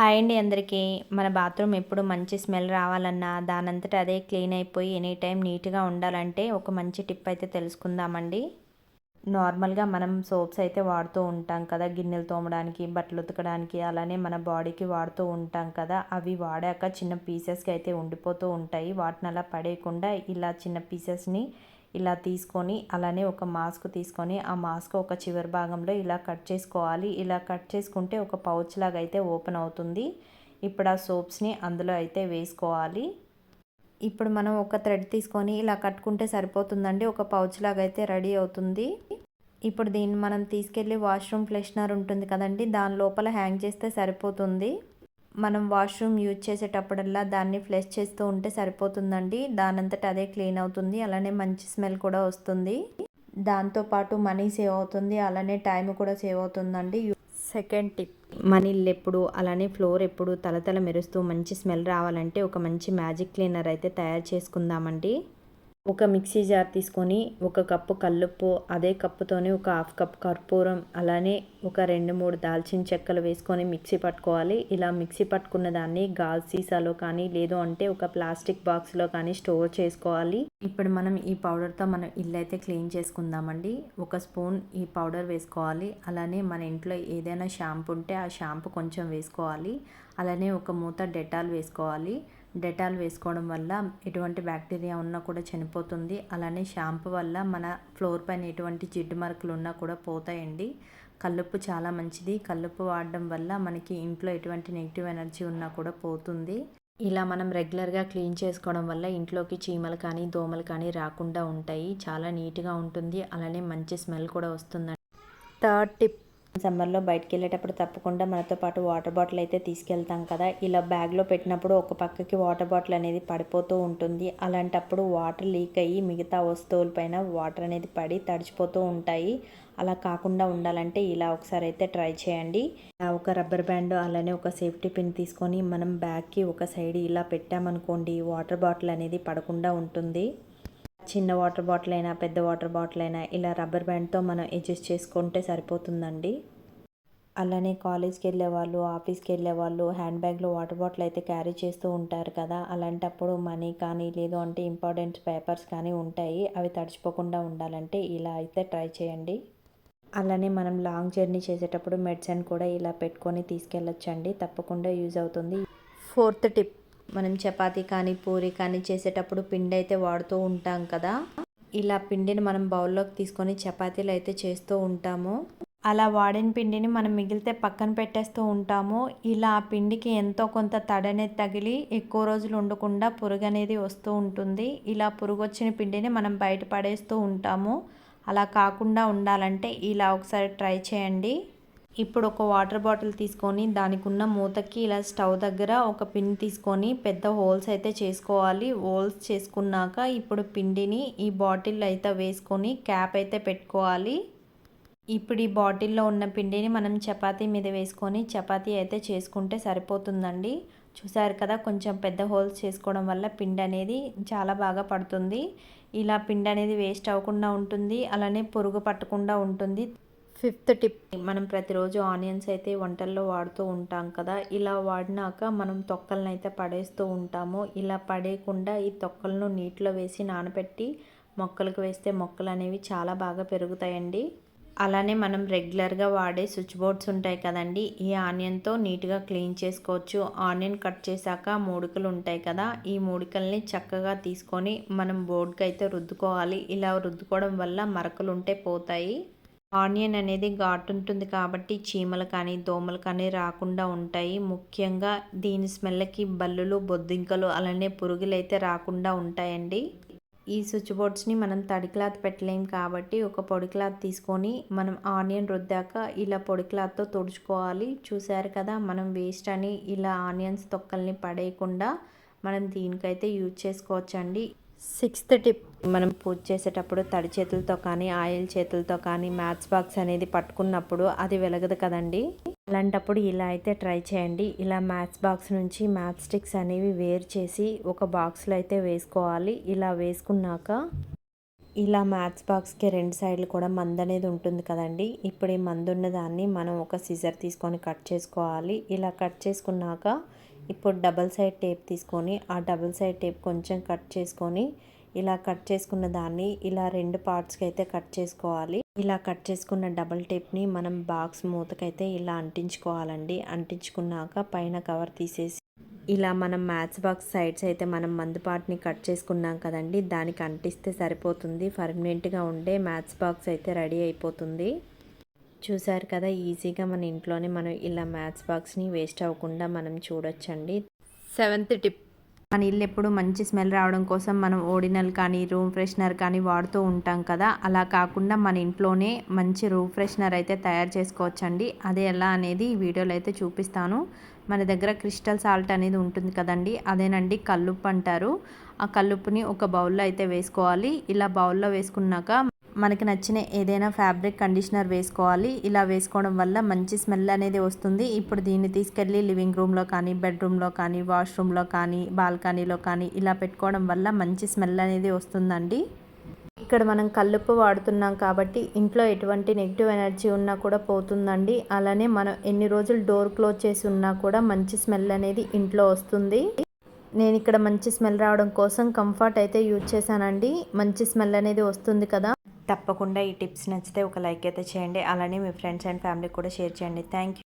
Hi అండి అందరికీ. మన బాత్రూమ్ ఎప్పుడు మంచి స్మెల్ రావాలన్నా దానంతట అదే క్లీన్ అయిపోయి ఎనీ టైం నీట్గా ఉండాలంటే ఒక మంచి టిప్ అయితే తెలుసుకుందామండి. నార్మల్గా మనం సోప్స్ అయితే వాడుతూ ఉంటాం కదా గిన్నెలు తోమడానికి బట్టలు ఉతకడానికి అలానే మన బాడీకి వాడుతూ ఉంటాం కదా అవి వాడాక చిన్న పీసెస్కి అయితే ఉండిపోతూ ఉంటాయి. వాటిని అలా పడేయకుండా ఇలా చిన్న పీసెస్ని ఇలా తీసుకొని అలానే ఒక మాస్క్ తీసుకొని ఆ మాస్క్ ఒక చివరి భాగంలో ఇలా కట్ చేసుకోవాలి. ఇలా కట్ చేసుకుంటే ఒక పౌచ్ లాగా అయితే ఓపెన్ అవుతుంది. ఇప్పుడు ఆ సోప్స్ని అందులో అయితే వేసుకోవాలి. ఇప్పుడు మనం ఒక థ్రెడ్ తీసుకొని ఇలా కట్టుకుంటే సరిపోతుందండి. ఒక పౌచ్ లాగా అయితే రెడీ అవుతుంది. ఇప్పుడు దీన్ని మనం తీసుకెళ్ళి వాష్రూమ్ ఫ్లెషనర్ ఉంటుంది కదండి. దాని లోపల హ్యాంగ్ చేస్తే సరిపోతుంది. మనం వాష్రూమ్ యూజ్ చేసేటప్పుడల్లా దాన్ని ఫ్లెష్ చేస్తూ ఉంటే సరిపోతుందండి. దానంతట అదే క్లీన్ అవుతుంది. అలానే మంచి స్మెల్ కూడా వస్తుంది. దాంతోపాటు మనీ సేవ్ అవుతుంది. అలానే టైం కూడా సేవ్ అవుతుందండి. Second tip. మనీళ్ళు ఎప్పుడు అలానే ఫ్లోర్ ఎప్పుడు తలతల మెరుస్తూ మంచి స్మెల్ రావాలంటే ఒక మంచి మ్యాజిక్ క్లీనర్ అయితే తయారు చేసుకుందామండి. ఒక మిక్సీ జార్ తీసుకొని ఒక కప్పు కల్లుప్పు అదే కప్పుతోనే ఒక హాఫ్ కప్ కర్పూరం అలానే ఒక రెండు మూడు దాల్చిన చెక్కలు వేసుకొని మిక్సీ పట్టుకోవాలి. ఇలా మిక్సీ పట్టుకున్న దాన్ని గాజు సీసాలో కానీ లేదు అంటే ఒక ప్లాస్టిక్ బాక్స్లో కానీ స్టోర్ చేసుకోవాలి. ఇప్పుడు మనం ఈ పౌడర్తో మనం ఇల్లు అయితే క్లీన్ చేసుకుందామండి. ఒక స్పూన్ ఈ పౌడర్ వేసుకోవాలి. అలానే మన ఇంట్లో ఏదైనా షాంపూ ఉంటే ఆ షాంపూ కొంచెం వేసుకోవాలి. అలానే ఒక మూత డెటాల్ వేసుకోవాలి. డెటాల్ వేసుకోవడం వల్ల ఎటువంటి బ్యాక్టీరియా ఉన్నా కూడా చనిపోతుంది. అలానే షాంపూ వల్ల మన ఫ్లోర్ పైన ఎటువంటి జిడ్డు మార్కులు ఉన్నా కూడా పోతాయండి. కల్లుప్పు చాలా మంచిది. కల్లుప్పు వాడడం వల్ల మనకి ఇంట్లో ఎటువంటి నెగిటివ్ ఎనర్జీ ఉన్నా కూడా పోతుంది. ఇలా మనం రెగ్యులర్గా క్లీన్ చేసుకోవడం వల్ల ఇంట్లోకి చీమలు కానీ దోమలు కానీ రాకుండా ఉంటాయి. చాలా నీట్గా ఉంటుంది. అలానే మంచి స్మెల్ కూడా వస్తుందండి. థర్డ్ టిప్ సమ్మర్లో బయటికి వెళ్ళేటప్పుడు తప్పకుండా మనతో పాటు వాటర్ బాటిల్ అయితే తీసుకెళ్తాం కదా. ఇలా బ్యాగ్లో పెట్టినప్పుడు ఒక పక్కకి వాటర్ బాటిల్ అనేది పడిపోతూ ఉంటుంది. అలాంటప్పుడు వాటర్ లీక్ అయ్యి మిగతా వస్తువులపైన వాటర్ అనేది పడి తడిచిపోతూ ఉంటాయి. అలా కాకుండా ఉండాలంటే ఇలా ఒకసారి అయితే ట్రై చేయండి. ఒక రబ్బర్ బ్యాండ్ అలానే ఒక సేఫ్టీ పిన్ తీసుకొని మనం బ్యాగ్కి ఒక సైడ్ ఇలా పెట్టామనుకోండి వాటర్ బాటిల్ అనేది పడకుండా ఉంటుంది. చిన్న వాటర్ బాటిల్ అయినా పెద్ద వాటర్ బాటిల్ అయినా ఇలా రబ్బర్ బ్యాండ్తో మనం అడ్జస్ట్ చేసుకుంటే సరిపోతుందండి. అలానే కాలేజ్కి వెళ్ళే వాళ్ళు ఆఫీస్కి వెళ్ళే వాళ్ళు హ్యాండ్ బ్యాగ్లో వాటర్ బాటిల్ అయితే క్యారీ చేస్తూ ఉంటారు కదా. అలాంటప్పుడు మనీ కానీ లేదు అంటే ఇంపార్టెంట్ పేపర్స్ కానీ ఉంటాయి. అవి తడిచిపోకుండా ఉండాలంటే ఇలా అయితే ట్రై చేయండి. అలానే మనం లాంగ్ జర్నీ చేసేటప్పుడు మెడిసిన్ కూడా ఇలా పెట్టుకొని తీసుకెళ్ళొచ్చండి. తప్పకుండా యూజ్ అవుతుంది. Fourth tip. మనం చపాతీ కానీ పూరి కానీ చేసేటప్పుడు పిండి అయితే వాడుతూ ఉంటాం కదా. ఇలా పిండిని మనం బౌల్లోకి తీసుకొని చపాతీలు అయితే చేస్తూ ఉంటాము. అలా వాడిన పిండిని మనం మిగిలితే పక్కన పెట్టేస్తూ ఉంటాము. ఇలా ఆ పిండికి ఎంతో కొంత తడనేది తగిలి ఎక్కువ రోజులు ఉండకుండా పురుగు అనేది వస్తూ ఉంటుంది. ఇలా పురుగు వచ్చిన పిండిని మనం బయట పడేస్తూ ఉంటాము. అలా కాకుండా ఉండాలంటే ఇలా ఒకసారి ట్రై చేయండి. ఇప్పుడు ఒక వాటర్ బాటిల్ తీసుకొని దానికి ఉన్న మూతకి ఇలా స్టవ్ దగ్గర ఒక పిన్ తీసుకొని పెద్ద హోల్స్ అయితే చేసుకోవాలి. హోల్స్ చేసుకున్నాక ఇప్పుడు పిండిని ఈ బాటిల్ అయితే వేసుకొని క్యాప్ అయితే పెట్టుకోవాలి. ఇప్పుడు ఈ బాటిల్లో ఉన్న పిండిని మనం చపాతీ మీద వేసుకొని చపాతీ అయితే చేసుకుంటే సరిపోతుందండి. చూసారు కదా కొంచెం పెద్ద హోల్స్ చేసుకోవడం వల్ల పిండి అనేది చాలా బాగా పడుతుంది. ఇలా పిండి అనేది వేస్ట్ అవ్వకుండా ఉంటుంది. అలానే పురుగు పట్టకుండా ఉంటుంది. Fifth tip. మనం ప్రతిరోజు ఆనియన్స్ అయితే వంటల్లో వాడుతూ ఉంటాం కదా ఇలా వాడినాక మనం తొక్కలను అయితే పడేస్తూ ఉంటాము. ఇలా పడేయకుండా ఈ తొక్కలను నీటిలో వేసి నానబెట్టి మొక్కలకు వేస్తే మొక్కలు అనేవి చాలా బాగా పెరుగుతాయండి. అలానే మనం రెగ్యులర్గా వాడే స్విచ్ బోర్డ్స్ ఉంటాయి కదండి ఈ ఆనియన్తో నీట్గా క్లీన్ చేసుకోవచ్చు. ఆనియన్ కట్ చేశాక మూడికలు ఉంటాయి కదా ఈ మూడికల్ని చక్కగా తీసుకొని మనం బోర్డుకి అయితే రుద్దుకోవాలి. ఇలా రుద్దుకోవడం వల్ల మరకలు ఉంటే పోతాయి. ఆనియన్ అనేది ఘాటు ఉంటుంది కాబట్టి చీమలు కానీ దోమలు కానీ రాకుండా ఉంటాయి. ముఖ్యంగా దీని స్మెల్కి బల్లులు బొద్దింకలు అలానే పురుగులు అయితే రాకుండా ఉంటాయండి. ఈ స్విచ్ బోర్డ్స్ని మనం తడి క్లాత్ పెట్టలేం కాబట్టి ఒక పొడి క్లాత్ తీసుకొని మనం ఆనియన్ రుద్దాక ఇలా పొడి క్లాత్తో తుడుచుకోవాలి. చూసారు కదా మనం వేస్ట్ అని ఇలా ఆనియన్స్ తొక్కల్ని పడేయకుండా మనం దీనికైతే యూజ్ చేసుకోవచ్చండి. Sixth tip. మనం పూజ చేసేటప్పుడు తడి చేతులతో కానీ ఆయిల్ చేతులతో కానీ మ్యాథ్స్ బాక్స్ అనేది పట్టుకున్నప్పుడు అది వెలగదు కదండి. అలాంటప్పుడు ఇలా అయితే ట్రై చేయండి. ఇలా మ్యాథ్స్ బాక్స్ నుంచి మ్యాథ్స్ స్టిక్స్ అనేవి వేరు చేసి ఒక బాక్స్లో అయితే వేసుకోవాలి. ఇలా వేసుకున్నాక ఇలా మ్యాథ్స్ బాక్స్కి రెండు సైడ్లు కూడా మందు అనేది ఉంటుంది కదండి. ఇప్పుడు ఈ మందు ఉన్న దాన్ని మనం ఒక సిజర్ తీసుకొని కట్ చేసుకోవాలి. ఇలా కట్ చేసుకున్నాక ఇప్పుడు డబల్ సైడ్ టేప్ తీసుకొని ఆ డబల్ సైడ్ టేప్ కొంచెం కట్ చేసుకొని ఇలా కట్ చేసుకున్న దాన్ని ఇలా రెండు పార్ట్స్కి అయితే కట్ చేసుకోవాలి. ఇలా కట్ చేసుకున్న డబల్ టేప్ని మనం బాక్స్ మూతకైతే ఇలా అంటించుకోవాలండి. అంటించుకున్నాక పైన కవర్ తీసేసి ఇలా మనం మ్యాథ్స్ బాక్స్ సైడ్స్ అయితే మనం మందుపాటిని కట్ చేసుకున్నాం కదండి దానికి అంటిస్తే సరిపోతుంది. పర్మనెంట్గా ఉండే మ్యాథ్స్ బాక్స్ అయితే రెడీ అయిపోతుంది. చూసారు కదా ఈజీగా మన ఇంట్లోనే మనం ఇలా మ్యాథ్స్ బాక్స్ని వేస్ట్ అవ్వకుండా మనం చూడొచ్చండి. Seventh tip. మన ఇల్లు ఎప్పుడు మంచి స్మెల్ రావడం కోసం మనం ఓడినల్ కానీ రూమ్ ఫ్రెషనర్ కానీ వాడుతూ ఉంటాం కదా. అలా కాకుండా మన ఇంట్లోనే మంచి రూమ్ ఫ్రెషనర్ అయితే తయారు చేసుకోవచ్చండి. అదే ఎలా అనేది ఈ వీడియోలో అయితే చూపిస్తాను. మన దగ్గర క్రిస్టల్ సాల్ట్ అనేది ఉంటుంది కదండి అదేనండి కల్లుప్పు అంటారు. ఆ కల్లుప్పుని ఒక బౌల్లో అయితే వేసుకోవాలి. ఇలా బౌల్లో వేసుకున్నాక మనకి నచ్చిన ఏదైనా ఫ్యాబ్రిక్ కండిషనర్ వేసుకోవాలి. ఇలా వేసుకోవడం వల్ల మంచి స్మెల్ అనేది వస్తుంది. ఇప్పుడు దీన్ని తీసుకెళ్ళి లివింగ్ రూమ్లో కానీ బెడ్రూమ్లో కానీ వాష్రూమ్లో కానీ బాల్కనీలో కానీ ఇలా పెట్టుకోవడం వల్ల మంచి స్మెల్ అనేది వస్తుందండి. ఇక్కడ మనం కల్లుప్పు వాడుతున్నాం కాబట్టి ఇంట్లో ఎటువంటి నెగిటివ్ ఎనర్జీ ఉన్నా కూడా పోతుందండి. అలానే మనం ఎన్ని రోజులు డోర్ క్లోజ్ చేసి ఉన్నా కూడా మంచి స్మెల్ అనేది ఇంట్లో వస్తుంది. నేను ఇక్కడ మంచి స్మెల్ రావడం కోసం కంఫర్ట్ అయితే యూజ్ చేశానండి. మంచి స్మెల్ అనేది వస్తుంది కదా. తప్పకుండా ఈ టిప్స్ నచ్చితే ఒక లైక్ అయితే చేయండి. అలానే మీ ఫ్రెండ్స్ అండ్ ఫ్యామిలీకి కూడా షేర్ చేయండి. Thank you